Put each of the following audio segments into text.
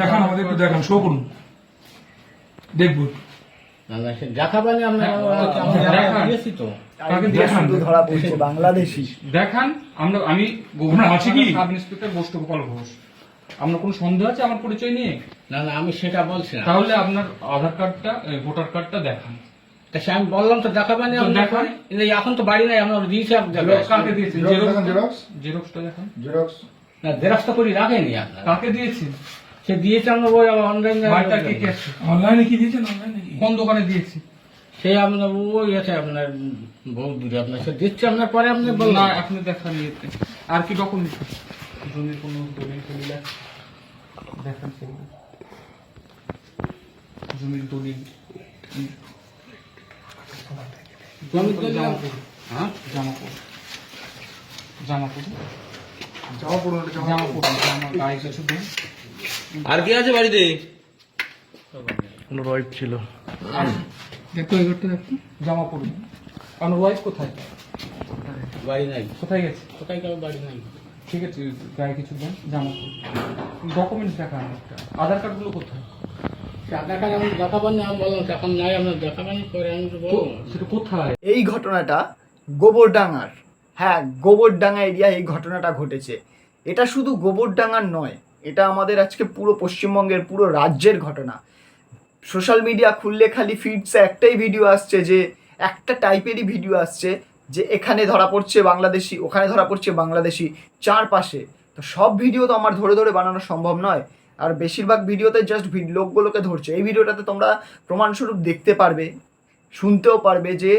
দেখান আমাদের একটু দেখান শো করুন। দেখব। না না দেখাবেন আমরা আমরা দেখান। দিয়েছি তো। তাকে দিয়ে দেখান। শুধু ধরা পড়ছে বাংলাদেশি। দেখান আমরা আমি আপনার আছে কি? Sub inspector Goshthagopal Ghosh. আপনার কোনো সন্দেহ আছে আমার পরিচয় নিয়ে? না না আমি সেটা বলছি না। তাহলে আপনার আধার কার্ডটা ভোটার কার্ডটা দেখান। তা সে আমি বললাম তো দেখাবেন দেখান। এখন তো বাড়ি নাই আমরা দিয়েছি জেরক্স কাকে জেরক্স দেখান, Xerox। জেরক্সটা দেখান। জেরক্স না জেরক্স তো করে রাখেনি আপনার। কাকে দিয়েছেন? সে দিয়েছে আমরা ওই অনলাইন অনলাইনে কি দিয়েছেন? অনলাইনে কোন দোকানে দিয়েছি? সে আপনার ওই আছে আপনার বহু দূরে আপনার সে দিচ্ছে আপনার পরে আপনি না আপনি দেখান ইয়েতে আর কি ডকুমেন্ট জমির কোনো দলিল আছে? দেখান জমির দলিল। জমি তো জামা না- পড়ুন। হ্যাঁ? জামা পড়ুন। জামা পড়ুন। জামা এটা জামা পড়ুন। জামা গায়ে কিছু দেন আর কি আছে বাড়িতে? কোনো রয়েব ছিল। দেখো এই ঘরটা দেখো জামা পড়ুন আপনার ওয়াইফ কোথায়? বাড়ি নাই। কোথায় গেছে? কোথায় কারও বাড়ি নাই? ঠিক আছে গায়ে কিছু দেন জামা ডকুমেন্টস দেখান একটা। আধার কার্ডগুলো কোথায়? এই ঘটনাটা গোবরডাঙ্গার। হ্যাঁ গোবরডাঙ্গা এরিয়ায় এই ঘটনাটা ঘটেছে। এটা শুধু গোবরডাঙ্গার নয় এটা আমাদের আজকে পুরো পশ্চিমবঙ্গের পুরো রাজ্যের ঘটনা। সোশ্যাল মিডিয়া খুললে খালি ফিডসে একটাই ভিডিও আসছে যে, একটা টাইপেরই ভিডিও আসছে যে, এখানে ধরা পড়ছে বাংলাদেশি, ওখানে ধরা পড়ছে বাংলাদেশি চারপাশে। তো সব ভিডিও তো আমার ধরে ধরে বানানো সম্ভব নয়। আর বেশিরভাগ ভিডিওতে জাস্ট লোকগুলোকে ধরছে। এই ভিডিওটাতে তোমরা প্রমাণস্বরূপ দেখতে পারবে, শুনতেও পারবে যে,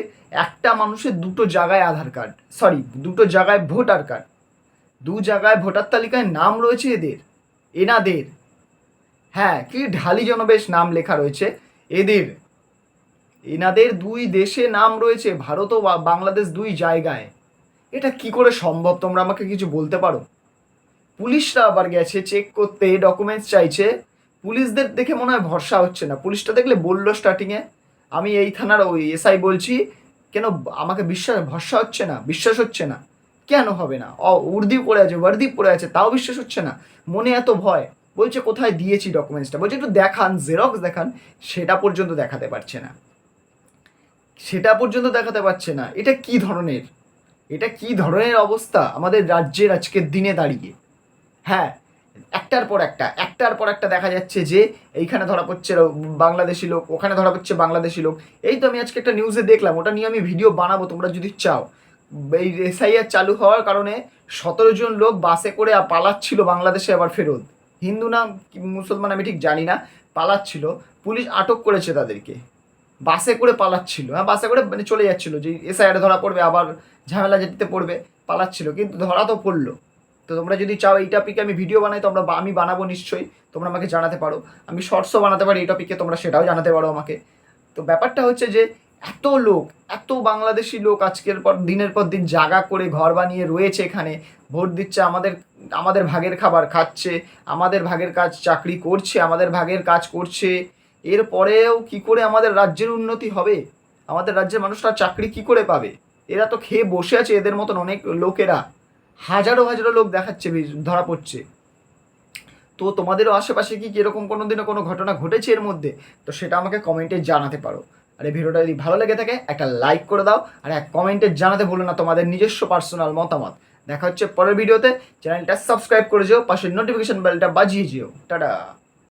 একটা মানুষের দুটো জায়গায় আধার কার্ড সরি দুটো জায়গায় ভোটার কার্ড দু জায়গায় ভোটার তালিকায় নাম রয়েছে এদের। এনাদের। হ্যাঁ কি ঢালি জনবেশ নাম লেখা রয়েছে? এদের। এনাদের দুই দেশে নাম রয়েছে, ভারত ও বাংলাদেশ দুই জায়গায়। এটা কি করে সম্ভব? তোমরা আমাকে কিছু বলতে পারো? পুলিশরা আবার গেছে চেক করতে ডকুমেন্টস চাইছে। পুলিশদের দেখে মনে হয় ভরসা হচ্ছে না। পুলিশটা দেখলে বলল স্টার্টিংয়ে আমি এই থানার ওই এসআই বলছি, কেন আমাকে বিশ্বাস, ভরসা হচ্ছে না? বিশ্বাস হচ্ছে না। কেন হবে না? উর্দি পড়ে আছে ওয়ার্দি পড়ে আছে, তাও বিশ্বাস হচ্ছে না। মনে এত ভয়। বলছে, কোথায় দিয়েছি ডকুমেন্টসটা বলছে, একটু দেখান জেরক্স দেখান, সেটা পর্যন্ত দেখাতে পারছে না। সেটা পর্যন্ত দেখাতে পারছে না। এটা কি ধরনের? এটা কি ধরনের অবস্থা আমাদের রাজ্যের আজকের দিনে দাঁড়িয়ে? হ্যাঁ একটার পর একটা, একটার পর একটা দেখা যাচ্ছে যে, এইখানে ধরা পড়ছে বাংলাদেশি লোক, ওখানে ধরা পড়ছে বাংলাদেশি লোক। এই তো আমি আজকে একটা নিউজে দেখলাম, ওটা নিয়ে আমি ভিডিও বানাবো, তোমরা যদি চাও। এই এসআইআর চালু হওয়ার কারণে সতেরো জন লোক বাসে করে পালাচ্ছিল বাংলাদেশে আবার ফেরত। হিন্দু না মুসলমান আমি ঠিক জানি না, পালাচ্ছিল। পুলিশ আটক করেছে তাদেরকে। বাসে করে পালাচ্ছিল। হ্যাঁ বাসে করে মানে চলে যাচ্ছিল। যে এসআইআর ধরা পড়বে, আবার ঝামেলা যেতে পড়বে, পালাচ্ছিল। কিন্তু ধরা তো পড়ল। তো তোমরা যদি চাও এই টপিকে আমি ভিডিও বানাই, তোমরা আমি বানাবো নিশ্চয়ই। তোমরা আমাকে জানাতে পারো। আমি শর্টসও বানাতে পারি এই টপিকে তোমরা সেটাও জানাতে পারো আমাকে। তো ব্যাপারটা হচ্ছে যে এত লোক, এত বাংলাদেশি লোক আজকের পর, দিনের পর দিন জাগা করে ঘর বানিয়ে রয়েছে এখানে। ভোট দিচ্ছে, আমাদের আমাদের ভাগের খাবার খাচ্ছে, আমাদের ভাগের কাজ চাকরি করছে, আমাদের ভাগের কাজ করছে। এরপরেও কি করে আমাদের রাজ্যের উন্নতি হবে? আমাদের রাজ্যের মানুষরা চাকরি কি করে পাবে? এরা তো খেয়ে বসে আছে এদের মতন অনেক লোকেরা। হাজারো হাজারো লোক দেখাচ্ছে ধরা পড়ছে। তো তোমাদেরও আশেপাশে কি এরকম কোনো দিনও কোনো ঘটনা ঘটেছে এর মধ্যে? তো সেটা আমাকে কমেন্টে জানাতে পারো। আর এই ভিডিওটা যদি ভালো লেগে থাকে, একটা লাইক করে দাও আর এক কমেন্টে জানাতে ভুলো না তোমাদের নিজস্ব পার্সোনাল মতামত। দেখা হচ্ছে পরের ভিডিওতে চ্যানেলটা সাবস্ক্রাইব করে যেও পাশের নোটিফিকেশন বেলটা বাজিয়ে যেও। টাটা